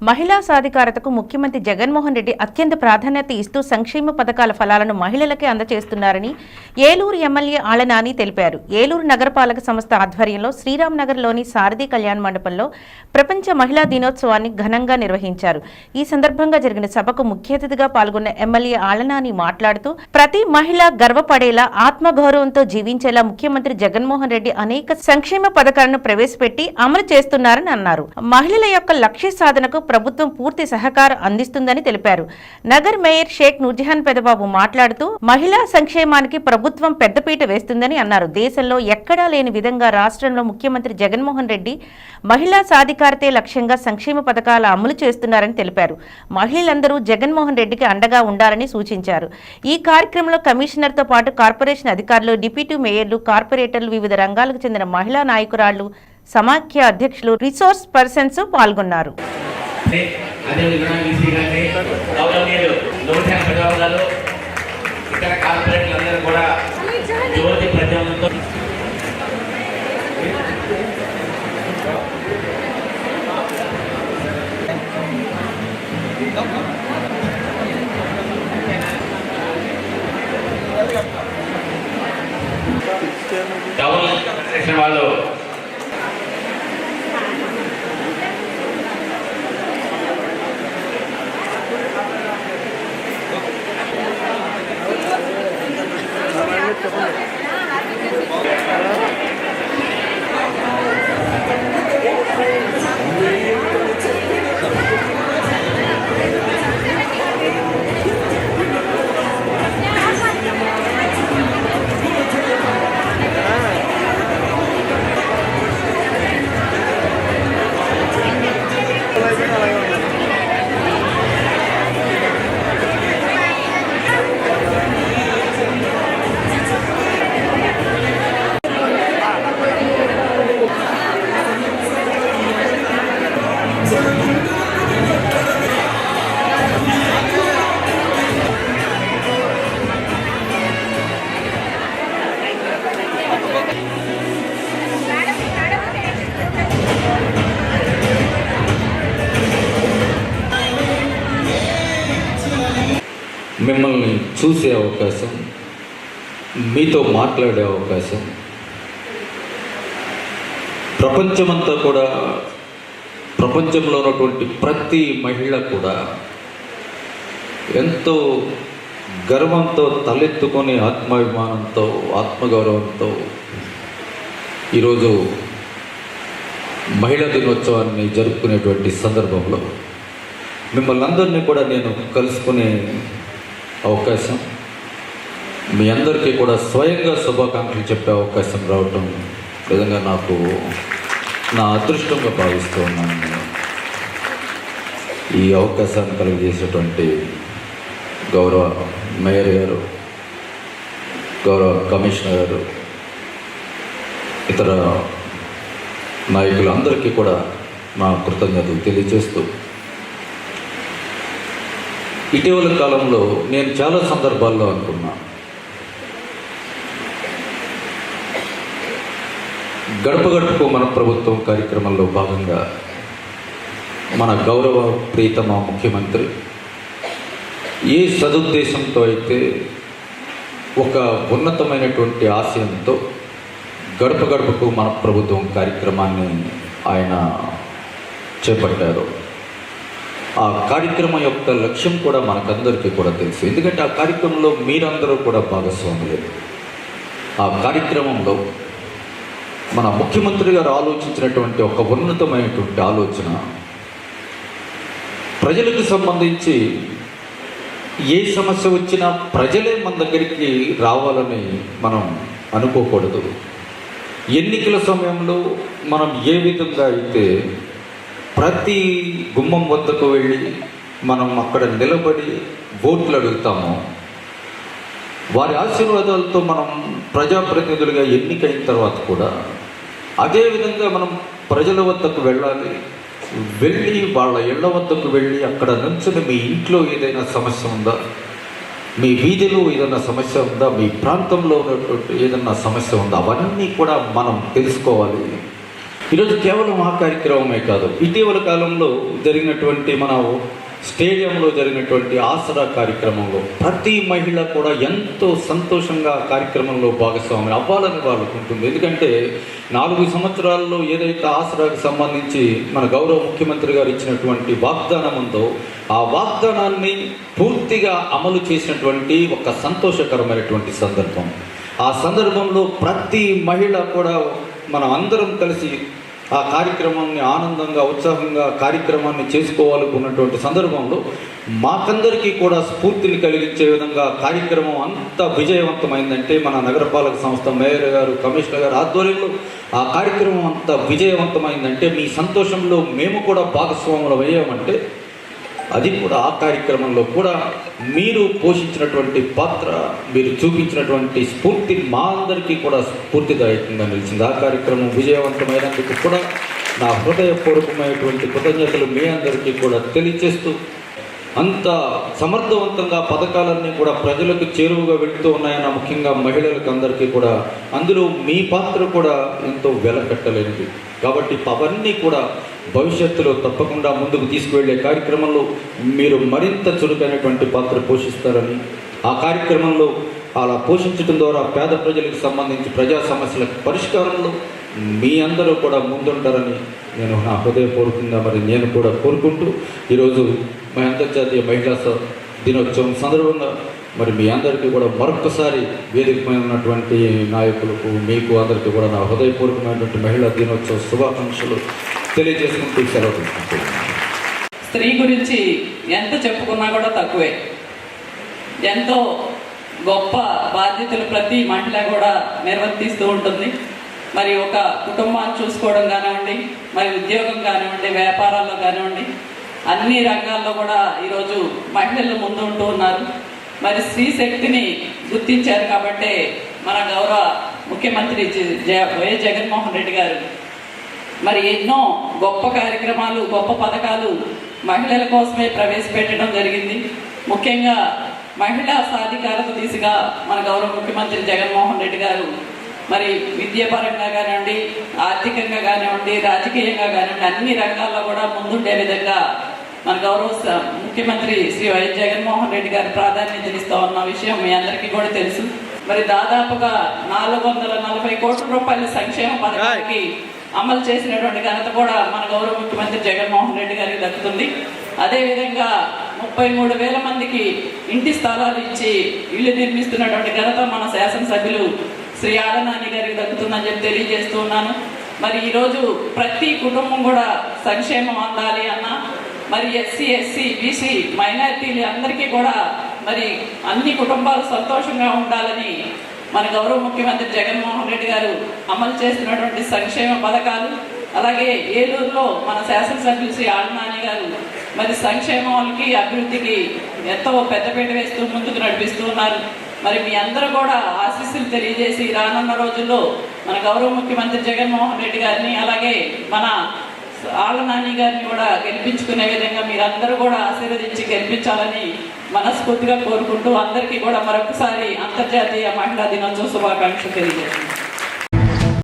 మహిళా సాధికారతకు ముఖ్యమంత్రి జగన్మోహన్ రెడ్డి అత్యంత ప్రాధాన్యత ఇస్తూ సంక్షేమ పథకాల ఫలాలను మహిళలకే అందజేస్తున్నారని ఏలూరు ఎమ్మెల్యే ఆళనాని తెలిపారు. ఏలూరు నగరపాలక సంస్థ ఆధ్వర్యంలో శ్రీరామ్ నగర్లోని సారథి కళ్యాణ మండపంలో ప్రపంచ మహిళా దినోత్సవాన్ని ఘనంగా నిర్వహించారు. ఈ సందర్భంగా జరిగిన సభకు ముఖ్య అతిథిగా పాల్గొన్న ఎమ్మెల్యే ఆళనాని మాట్లాడుతూ ప్రతి మహిళ గర్వపడేలా ఆత్మగౌరవంతో జీవించేలా ముఖ్యమంత్రి జగన్మోహన్ రెడ్డి అనేక సంక్షేమ పథకాలను ప్రవేశపెట్టి అమలు చేస్తున్నారని అన్నారు. మహిళల యొక్క లక్ష్య సాధనకు ప్రభుత్వం పూర్తి సహకారం అందిస్తుందని తెలిపారు. నగర్ మేయర్ షేక్ నూర్జహాన్ పెదబాబు మాట్లాడుతూ మహిళా సంక్షేమానికి ప్రభుత్వం పెద్దపీట వేస్తుందని అన్నారు. దేశంలో ఎక్కడా లేని విధంగా రాష్ట్రంలో ముఖ్యమంత్రి జగన్మోహన్ రెడ్డి మహిళా సాధికారతే లక్ష్యంగా సంక్షేమ పథకాల అమలు చేస్తున్నారని తెలిపారు. మహిళలందరూ జగన్మోహన్ రెడ్డికి అండగా ఉండాలని సూచించారు. ఈ కార్యక్రమంలో కమిషనర్తో పాటు కార్పొరేషన్ అధికారులు డిప్యూటీ మేయర్లు కార్పొరేటర్లు వివిధ రంగాలకు చెందిన మహిళా నాయకురాళ్ళు సమాఖ్య అధ్యక్షులు రిసోర్స్ పర్సన్స్ పాల్గొన్నారు. అంటే అదేవిధంగా బీసీ కానీ గౌరవనీయులు నూట ఎనభై గారు ఇతర కార్పొరేట్లందరూ కూడా జ్యోతి ప్రజలతో వాళ్ళు సెక్షన్ వాళ్ళు మిమ్మల్ని చూసే అవకాశం మీతో మాట్లాడే అవకాశం ప్రపంచమంతా కూడా ప్రపంచంలో ఉన్నటువంటి ప్రతి మహిళ కూడా ఎంతో గర్వంతో తలెత్తుకొని ఆత్మాభిమానంతో ఆత్మగౌరవంతో ఈరోజు మహిళా దినోత్సవాన్ని జరుపుకునేటువంటి సందర్భంలో మిమ్మల్ని అందరినీ కూడా నేను కలుసుకునే అవకాశం. మీ అందరికీ కూడా స్వయంగా శుభాకాంక్షలు చెప్పే అవకాశం రావటం నిజంగా నాకు నా అదృష్టంగా భావిస్తూ ఉన్నాను. ఈ అవకాశాన్ని కలిగజేసేటువంటి గౌరవ మేయర్ గారు గౌరవ కమిషనర్ గారు ఇతర నాయకులందరికీ కూడా నా కృతజ్ఞతలు తెలియజేస్తూ ఇటీవల కాలంలో నేను చాలా సందర్భాల్లో అనుకున్నా. గడప గడపకు మన ప్రభుత్వం కార్యక్రమంలో భాగంగా మన గౌరవ ప్రీతమ ముఖ్యమంత్రి ఏ సదుద్దేశంతో అయితే ఒక ఉన్నతమైనటువంటి ఆశయంతో గడప గడపకు మన ప్రభుత్వం కార్యక్రమాన్ని ఆయన చేపట్టారు. ఆ కార్యక్రమం యొక్క లక్ష్యం కూడా మనకందరికీ కూడా తెలుసు. ఎందుకంటే ఆ కార్యక్రమంలో మీరందరూ కూడా భాగస్వాములు. ఆ కార్యక్రమంలో మన ముఖ్యమంత్రి గారు ఆలోచించినటువంటి ఒక ఉన్నతమైనటువంటి ఆలోచన ప్రజలకు సంబంధించి ఏ సమస్య వచ్చినా ప్రజలే మన దగ్గరికి రావాలని మనం అనుకోకూడదు. ఎన్నికల సమయంలో మనం ఏ విధంగా అయితే ప్రతి గుమ్మం వద్దకు వెళ్ళి మనం అక్కడ నిలబడి ఓట్లు అడుగుతాము. వారి ఆశీర్వాదాలతో మనం ప్రజాప్రతినిధులుగా ఎన్నికైన తర్వాత కూడా అదేవిధంగా మనం ప్రజల వద్దకు వెళ్ళాలి. వెళ్ళి వాళ్ళ ఇళ్ళ వద్దకు వెళ్ళి అక్కడ నుంచుని మీ ఇంట్లో ఏదైనా సమస్య ఉందా? మీ వీధిలో ఏదైనా సమస్య ఉందా? మీ ప్రాంతంలో ఉన్నటువంటి ఏదైనా సమస్య ఉందా? అవన్నీ కూడా మనం తెలుసుకోవాలి. ఈరోజు కేవలం ఆ కార్యక్రమమే కాదు ఇటీవల కాలంలో జరిగినటువంటి మన స్టేడియంలో జరిగినటువంటి ఆసరా కార్యక్రమంలో ప్రతి మహిళ కూడా ఎంతో సంతోషంగా కార్యక్రమంలో భాగస్వామి అవ్వాలని వాళ్ళకుంటుంది. ఎందుకంటే నాలుగు సంవత్సరాల్లో ఏదైతే ఆసరాకు సంబంధించి మన గౌరవ ముఖ్యమంత్రి గారు ఇచ్చినటువంటి వాగ్దానం ఉందో ఆ వాగ్దానాన్ని పూర్తిగా అమలు చేసినటువంటి ఒక సంతోషకరమైనటువంటి సందర్భం. ఆ సందర్భంలో ప్రతి మహిళ కూడా మనం అందరం కలిసి ఆ కార్యక్రమాన్ని ఆనందంగా ఉత్సాహంగా కార్యక్రమాన్ని చేసుకోవాలనుకున్నటువంటి సందర్భంలో మాకందరికీ కూడా స్ఫూర్తిని కలిగించే విధంగా కార్యక్రమం అంత విజయవంతమైందంటే మన నగరపాలక సంస్థ మేయర్ గారు కమిషనర్ గారు ఆధ్వర్యంలో ఆ కార్యక్రమం అంత విజయవంతమైందంటే మీ సంతోషంలో మేము కూడా భాగస్వాములు అయ్యామంటే అది కూడా ఆ కార్యక్రమంలో కూడా మీరు పోషించినటువంటి పాత్ర మీరు చూపించినటువంటి స్ఫూర్తి మా అందరికీ కూడా స్ఫూర్తిదాయకంగా నిలిచింది ఆ కార్యక్రమం విజయవంతమైనందుకు కూడా నా హృదయపూర్వకమైనటువంటి కృతజ్ఞతలు మీ అందరికీ కూడా తెలియజేస్తూ అంత సమర్థవంతంగా పథకాలన్నీ కూడా ప్రజలకు చేరువుగా వెళుతూ ఉన్నాయన్న ముఖ్యంగా మహిళలకు అందరికీ కూడా అందులో మీ పాత్ర కూడా ఎంతో వెలకట్టలేనిది. కాబట్టి అవన్నీ కూడా భవిష్యత్తులో తప్పకుండా ముందుకు తీసుకువెళ్ళే కార్యక్రమంలో మీరు మరింత చురుకైనటువంటి పాత్ర పోషిస్తారని ఆ కార్యక్రమంలో అలా పోషించడం ద్వారా పేద ప్రజలకు సంబంధించి ప్రజా సమస్యల పరిష్కారంలో మీ అందరూ కూడా ముందుంటారని నేను నా హృదయపూర్వకంగా మరి నేను కూడా కోరుకుంటూ ఈరోజు మా అంతర్జాతీయ మహిళా దినోత్సవం సందర్భంగా మరి మీ అందరికీ కూడా మరొకసారి వేదికమైన ఉన్నటువంటి నాయకులకు మీకు అందరికీ కూడా నా హృదయపూర్వకమైనటువంటి మహిళా దినోత్సవ శుభాకాంక్షలు తెలియజేసుకుంటూ సెలవు స్త్రీ గురించి ఎంత చెప్పుకున్నా కూడా తక్కువే. ఎంతో గొప్ప బాధ్యతలు ప్రతి మహిళ కూడా నిర్వర్తిస్తూ ఉంటుంది. మరి ఒక కుటుంబాన్ని చూసుకోవడం కానివ్వండి మరి ఉద్యోగం కానివ్వండి వ్యాపారాల్లో కానివ్వండి అన్ని రంగాల్లో కూడా ఈరోజు మహిళలు ముందు ఉంటూ ఉన్నారు. మరి స్త్రీ శక్తిని గుర్తించారు కాబట్టే మన గౌరవ ముఖ్యమంత్రి జ- జ- వైఎస్ జగన్మోహన్ రెడ్డి గారు మరి ఎన్నో గొప్ప కార్యక్రమాలు గొప్ప పథకాలు మహిళల కోసమే ప్రవేశపెట్టడం జరిగింది. ముఖ్యంగా మహిళా సాధికారత దిశగా మన గౌరవ ముఖ్యమంత్రి జగన్మోహన్ రెడ్డి గారు మరి విద్యాపరంగా కానివ్వండి ఆర్థికంగా కానివ్వండి రాజకీయంగా కానివ్వండి అన్ని రంగాల్లో కూడా ముందుండే విధంగా మన గౌరవ ముఖ్యమంత్రి శ్రీ వైఎస్ జగన్మోహన్ రెడ్డి గారు ప్రాధాన్యతనిస్తా ఉన్న విషయం మీ అందరికీ కూడా తెలుసు. మరి దాదాపుగా నాలుగు వందల నలభై కోట్ల రూపాయల సంక్షేమ పథకానికి అమలు చేసినటువంటి ఘనత కూడా మన గౌరవ ముఖ్యమంత్రి జగన్మోహన్ రెడ్డి గారికి దక్కుతుంది. అదేవిధంగా ముప్పై మూడు వేల మందికి ఇంటి స్థలాలు ఇచ్చి ఇల్లు నిర్మిస్తున్నటువంటి ఘనత మన శాసనసభ్యులు శ్రీ ఆడనాని గారికి దక్కుతుందని చెప్పి తెలియజేస్తూ ఉన్నాను. మరి ఈరోజు ప్రతి కుటుంబం కూడా సంక్షేమం అందాలి అన్న మరి ఎస్సీ ఎస్సీ బీసీ మైనారిటీలు అందరికీ కూడా మరి అన్ని కుటుంబాలు సంతోషంగా ఉండాలని మన గౌరవ ముఖ్యమంత్రి జగన్మోహన్ రెడ్డి గారు అమలు చేస్తున్నటువంటి సంక్షేమ పథకాలు అలాగే ఏలూరులో మన శాసనసభ్యులు శ్రీ ఆళ్నాని గారు మరి సంక్షేమానికి అభివృద్ధికి ఎంతో పెద్దపీట వేస్తూ ముందుకు నడిపిస్తూ ఉన్నారు. మరి మీ అందరూ కూడా ఆశీస్సులు తెలియజేసి రానున్న రోజుల్లో మన గౌరవ ముఖ్యమంత్రి జగన్మోహన్ రెడ్డి గారిని అలాగే మన ఆళ్ళ నాని గారిని కూడా గెలిపించుకునే విధంగా మీరందరూ కూడా ఆశీర్వదించి గెలిపించాలని మనస్ఫూర్తిగా కోరుకుంటూ అందరికీ కూడా మరొకసారి అంతర్జాతీయ మహిళా దినోత్సవ శుభాకాంక్షలు తెలియజేస్తున్నాను.